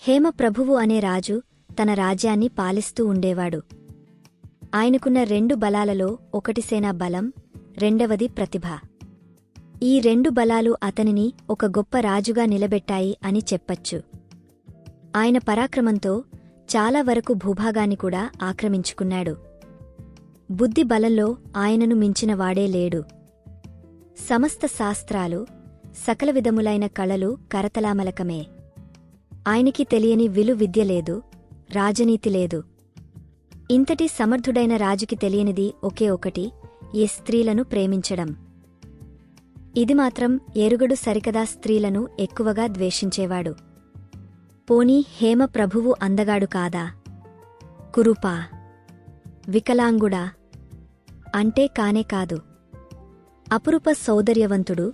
హేమప్రభువు అనే రాజు తన రాజ్యాన్ని పాలిస్తూ ఉండేవాడు. ఆయనకున్న రెండు బలాలలో ఒకటి సేనా బలం రెండవది ప్రతిభ. ఈ రెండు బలాలు అతనిని ఒక గొప్ప రాజుగా నిలబెట్టాయి అని చెప్పచ్చు. ఆయన పరాక్రమంతో చాలా వరకు భూభాగాన్ని కూడా ఆక్రమించుకున్నాడు. బుద్ధి బలంలో ఆయనను మించినవాడే లేడు. సమస్త శాస్త్రాలు సకల విధములైన కళలు కరతలామలకమే. ఆయనకి తెలియని విలు విద్య లేదు రాజనీతి లేదు. ఇంతటి సమర్థుడైన రాజుకి తెలియనిది ఒకే ఒకటి ఈ స్త్రీలను ప్రేమించడం. ఇది మాత్రం ఎరుగడు సరికదా స్త్రీలను ఎక్కువగా ద్వేషించేవాడు. పోనీ హేమ ప్రభువు అందగాడు కాదా? కురుపా? వికలాంగుడా? అంటే కానే కాదు. అపురూప సౌందర్యవంతుడు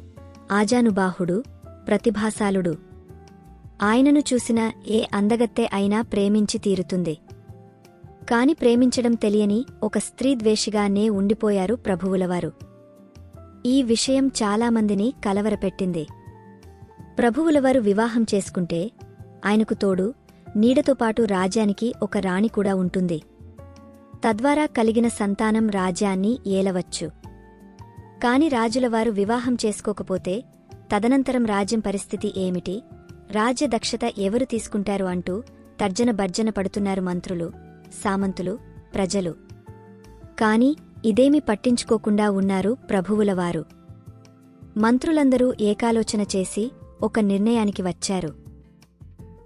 ఆజానుబాహుడు ప్రతిభాశాలుడు. ఆయనను చూసిన ఏ అందగత్తె అయినా ప్రేమించి తీరుతుంది. కాని ప్రేమించడం తెలియని ఒక స్త్రీ ద్వేషిగానే ఉండిపోయారు ప్రభువులవారు. ఈ విషయం చాలామందిని కలవరపెట్టింది. ప్రభువులవారు వివాహం చేసుకుంటే ఆయనకు తోడు నీడతో పాటు రాజ్యానికి ఒక రాణి కూడా ఉంటుంది. తద్వారా కలిగిన సంతానం రాజ్యాన్ని ఏలవచ్చు. కాని రాజులవారు వివాహం చేసుకోకపోతే తదనంతరం రాజ్యం పరిస్థితి ఏమిటి? రాజ్యదక్షత ఎవరు తీసుకుంటారు అంటూ తర్జన భర్జన పడుతున్నారు మంత్రులు సామంతులు ప్రజలు. కాని ఇదేమి పట్టించుకోకుండా ఉన్నారు ప్రభువులవారు మంత్రులందరూ ఏకాలోచన చేసి ఒక నిర్ణయానికి వచ్చారు.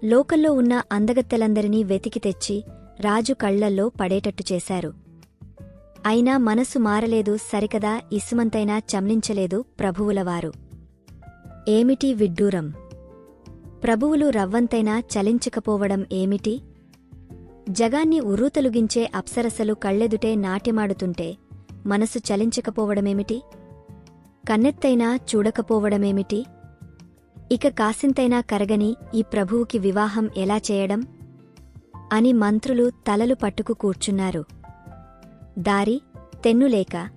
లోకల్లో ఉన్న అందగత్తెలందరినీ వెతికి తెచ్చి రాజు కళ్ళల్లో పడేటట్టు చేశారు. అయినా మనసు మారలేదు సరికదా ఇసుమంతైనా చమ్లించలేదు ప్రభువులవారు ఏమిటి విడ్డూరం? ప్రభువులు రవ్వంతైనా చలించకపోవడం ఏమిటి? జగాన్ని ఉర్రూతలుగించే అప్సరసలు కళ్ళెదుటే నాట్యమాడుతుంటే మనసు చలించకపోవడమేమిటి? కన్నెత్తైనా చూడకపోవడమేమిటి? ఇక కాసింతైనా కరగని ఈ ప్రభువుకి వివాహం ఎలా చేయడం? అని మంత్రులు తలలు పట్టుకు కూర్చున్నారు. దారి తెన్నులేక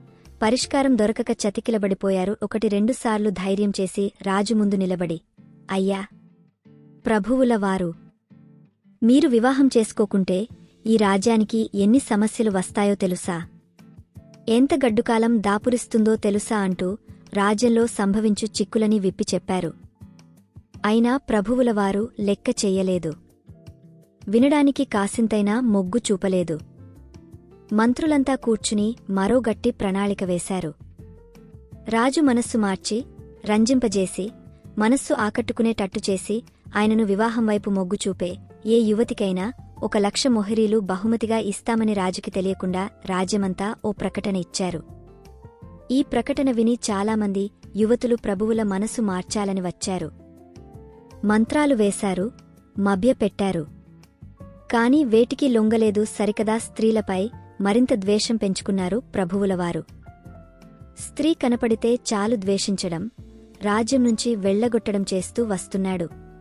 పరిష్కారం దొరకక చతికిలబడిపోయారు ఒకటి రెండుసార్లు ధైర్యం చేసి రాజు ముందు నిలబడి. అయ్యా! ప్రభువుల వారు మీరు వివాహం చేసుకోకుంటే ఈ రాజ్యానికి ఎన్ని సమస్యలు వస్తాయో తెలుసా? ఎంత గడ్డుకాలం దాపురిస్తుందో తెలుసా అంటూ రాజ్యంలో సంభవించు చిక్కులని విప్పి చెప్పారు. అయినా ప్రభువులవారు లెక్క చెయ్యలేదు. వినడానికి కాసింతైనా మొగ్గు చూపలేదు. మంత్రులంతా కూర్చుని మరో గట్టి ప్రణాళిక వేశారు. రాజు మనస్సు మార్చి రంజింపజేసి మనస్సు ఆకట్టుకునేటట్టు చేసి ఆయనను వివాహం వైపు మొగ్గు చూపే ఏ యువతికైనా ఒక లక్ష మొహరీలు బహుమతిగా ఇస్తామని రాజుకి తెలియకుండా రాజ్యమంతా ఓ ప్రకటన ఇచ్చారు. ఈ ప్రకటన విని చాలామంది యువతులు ప్రభువుల మనసు మార్చాలని వచ్చారు. మంత్రాలు వేశారు మభ్యపెట్టారు కాని వేటికి లొంగలేదు సరికదా స్త్రీలపై మరింత ద్వేషం పెంచుకున్నారు ప్రభువులవారు స్త్రీ కనపడితే చాలు ద్వేషించడం రాజ్యం నుంచి వెళ్ళగొట్టడం చేస్తూ వస్తున్నాడు.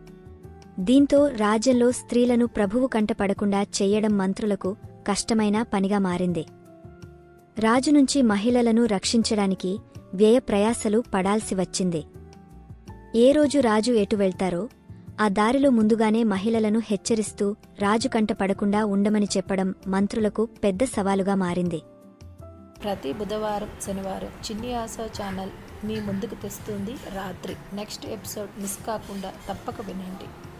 దీంతో రాజ్యంలో స్త్రీలను ప్రభువు కంటపడకుండా చెయ్యడం మంత్రులకు కష్టమైన పనిగా మారింది. రాజు నుంచి మహిళలను రక్షించడానికి వ్యయ ప్రయాసలు పడాల్సి వచ్చింది. ఏ రోజు రాజు ఎటు వెళ్తారో ఆ దారిలో ముందుగానే మహిళలను హెచ్చరిస్తూ రాజు కంట పడకుండా ఉండమని చెప్పడం మంత్రులకు పెద్ద సవాలుగా మారింది. ప్రతి బుధవారం శనివారం చిన్ని ఆసో ఛానల్ మీ ముందుకు తెస్తుంది రాత్రి. నెక్స్ట్ ఎపిసోడ్ మిస్ కాకుండా తప్పక వినండి.